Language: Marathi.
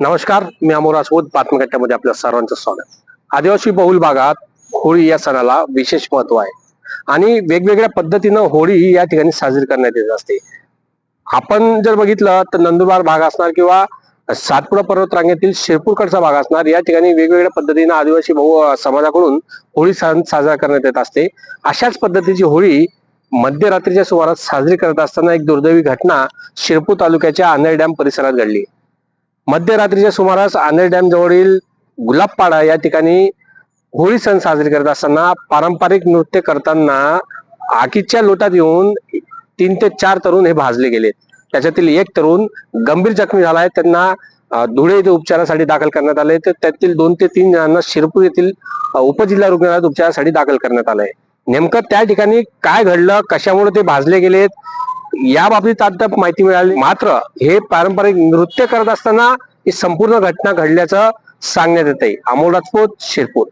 नमस्कार मी अमोर राजपूत बातमीकट्ट्यामध्ये आपल्या सर्वांचं स्वागत. आदिवासी बहुल भागात होळी या सणाला विशेष महत्त्व आहे. आणि वेगवेगळ्या पद्धतीनं होळी या ठिकाणी साजरी करण्यात येत असते. आपण जर बघितलं तर नंदुरबार भाग असणार किंवा सातपुडा पर्वत रांगेतील शिरपूरकडचा भाग असणार या ठिकाणी वेगवेगळ्या पद्धतीनं आदिवासी बहु समाजाकडून होळी सण साजरा करण्यात येत असते. अशाच पद्धतीची होळी मध्यरात्रीच्या सुमारास साजरी करत असताना एक दुर्दैवी घटना शिरपूर तालुक्याच्या आनेर डॅम परिसरात घडली. मध्यरात्रीच्या सुमारास आनेर डॅम जवळील गुलाबपाडा या ठिकाणी होळी सण साजरी करत असताना पारंपरिक नृत्य करताना आगीच्या लोटात येऊन तीन ते चार तरुण हे भाजले गेले त्याच्यातील एक तरुण गंभीर जखमी झाला आहे. त्यांना धुळे येथे उपचारासाठी दाखल करण्यात आले तर त्यातील दोन ते तीन जणांना शिरपूर येथील उपजिल्हा रुग्णालयात उपचारासाठी दाखल करण्यात आलंय नेमकं त्या ठिकाणी काय घडलं? कशामुळे ते भाजले गेलेत? या बाबतीत अद्याप माहिती मिळाली. मात्र हे पारंपरिक नृत्य करत असताना ही संपूर्ण घटना घडल्याचं सांगण्यात येत आहे अमोल राजपूत शिरपूर.